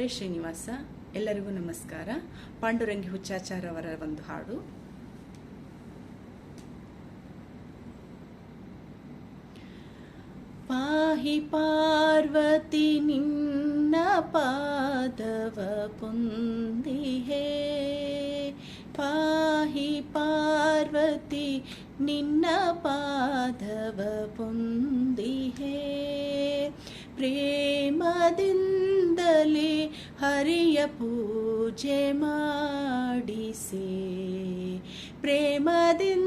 ಹರೇ ಶ್ರೀನಿವಾಸ. ಎಲ್ಲರಿಗೂ ನಮಸ್ಕಾರ. ಪಾಂಡುರಂಗಿ ಹುಚ್ಚಾಚಾರ್ ಅವರ ಒಂದು ಹಾಡು. ಪಾಹಿ ಪಾರ್ವತಿ ನಿನ್ನ ಪಾದವ ಪುಂದಿಹೇ ಪಾಹಿ ಪಾರ್ವತಿ ನಿನ್ನ ಪಾದವ ಪೊಂದಿಹೆ ಪ್ರೇಮದಿಂದಲೇ ಹರಿಯ ಪೂಜೆ ಮಾಡಿಸೆ ಪ್ರೇಮದಿಂದಲೇ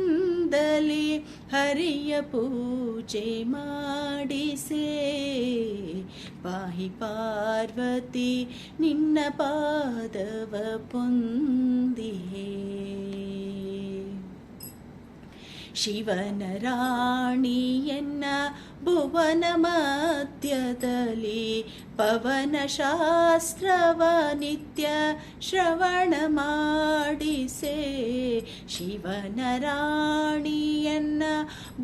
ಹರಿಯ ಪೂಜೆ ಮಾಡಿಸೆ ಪಾಹಿ ಪಾರ್ವತಿ ನಿನ್ನ ಪಾದವ ಪೊಂದಿಹೆ ಶಿವನ ರಾಣಿಯನ್ನ ಭುವನ ಮಧ್ಯದಲ್ಲಿ ಪವನ ಶಾಸ್ತ್ರವ ನಿತ್ಯ ಶ್ರವಣ ಮಾಡಿಸೆ ಶಿವನ ರಾಣಿಯನ್ನ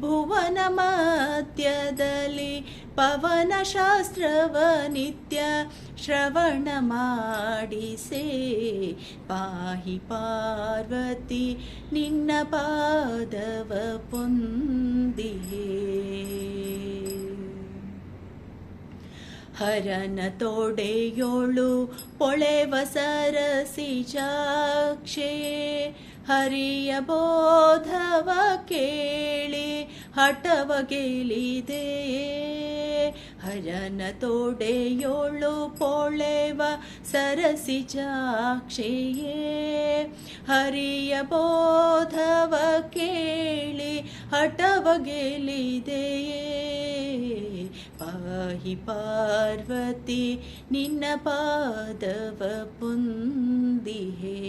ಭುವನ ಮಧ್ಯದಲ್ಲಿ ಪವನ ಶಾಸ್ತ್ರವ ನಿತ್ಯ ಶ್ರವಣ ಮಾಡಿಸೆ. ಪಾಹಿ ಪಾರ್ವತಿ, ನಿನ್ನ ಪಾದವ ಪುಂದಿ ಹರನ ತೊಡೆಯೋಳು ಪೊಳೆವ ಸರಸಿಜಾಕ್ಷೆ ಹರಿಯ ಬೋಧವ ಕೇಳಿ, ಹಠವ ಗೆಲಿದೆ ಹರನ ತೊಡೆಯೋಳು ಪೊಳೆವ ಸರಸಿಜಾಕ್ಷೆಯೇ ಹರಿಯ ಬೋಧವ ಕೇಳಿ ಹಠವ ಗೆಲಿದೆಯೇ. ಪಾಹಿ ಪಾರ್ವತಿ ನಿನ್ನ ಪಾದವ ಪೊಂದಿಹೆ.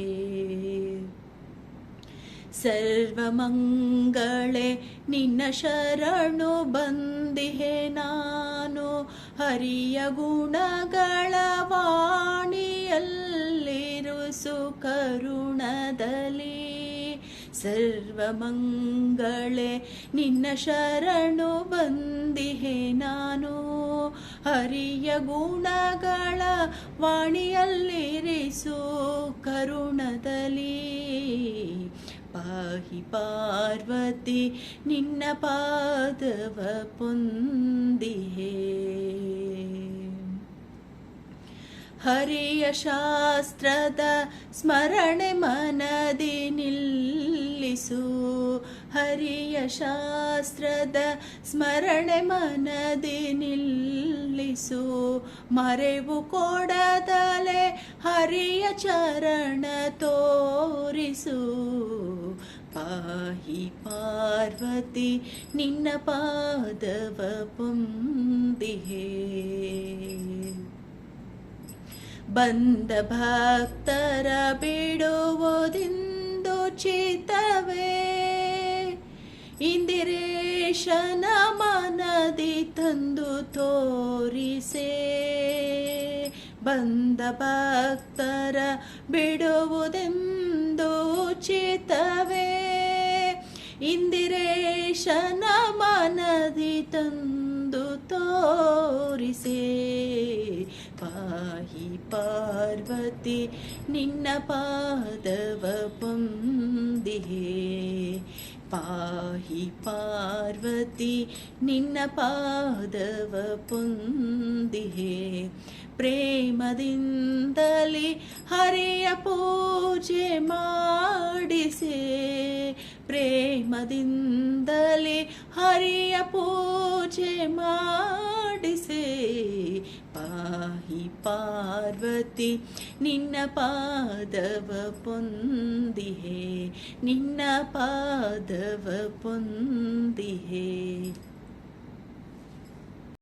ಸರ್ವಮಂಗಳೆ ನಿನ್ನ ಶರಣು ಬಂದಿಹೆ ನಾನು. ಹರಿಯ ಗುಣಗಳ ವಾಣಿಯಲ್ಲಿರುಸು ಕರುಣದಲ್ಲಿ ಸರ್ವಮಂಗಳೆ ನಿನ್ನ ಶರಣು ಬಂದಿಹೆ ನಾನು. ಹರಿಯ ಗುಣಗಳ ವಾಣಿಯಲ್ಲಿರಿಸು ಕರುಣದಲ್ಲಿ ಪಾಹಿ ಪಾರ್ವತಿ ನಿನ್ನ ಪಾದವ ಪುಂದಿಹೇ. ಹರಿಯ ಶಾಸ್ತ್ರದ ಸ್ಮರಣೆ ಮನದಿ ನಿಲ್ಲಿಸು. ಹರಿಯ ಶಾಸ್ತ್ರದ ಸ್ಮರಣೆ ಮನದಿ ನಿಲ್ಲಿಸು. ಮರೆವು ಕೊಡದಲೆ ಹರಿಯ ಚರಣ ತೋರಿಸು. ಪಾಹಿ ಪಾರ್ವತಿ, ನಿನ್ನ ಪಾದವ ಪುಂದಿಹೇ. ಬಂದ ಭಕ್ತರ ಬಿಡುವುದಿಂದು ಚಿತವೇ. ಇಂದಿರೇಶನ ಮನದಿ ತಂದು ತೋರಿಸೆ. ಬಂದ ಭಕ್ತರ ಬಿಡುವುದೆಂದು ಚಿತವೇ. ಇಂದಿರೇಶನ ಮನದಿ ತಂದು ತೋರಿಸೆ. ಪಾಹಿ ಪಾರ್ವತಿ, ನಿನ್ನ ಪಾದವ ಪೊಂದಿಹೆ ಪಾಹಿ ಪಾರ್ವತಿ, ನಿನ್ನ ಪಾದವ ಪೊಂದಿಹೆ ಪ್ರೇಮದಿಂದಲೇ ಹರಿಯ ಪೂಜೆ ಮಾಡಿಸೆ. ಪ್ರೇಮದಿಂದಲೇ ಹರಿಯ ಪೂಜೆ ಮಾಡಿಸೆ ಪಾಹಿ ಪಾರ್ವತಿ ನಿನ್ನ ಪಾದವ ಪೊಂದಿಹೆ ನಿನ್ನ ಪಾದವ ಪೊಂದಿಹೆ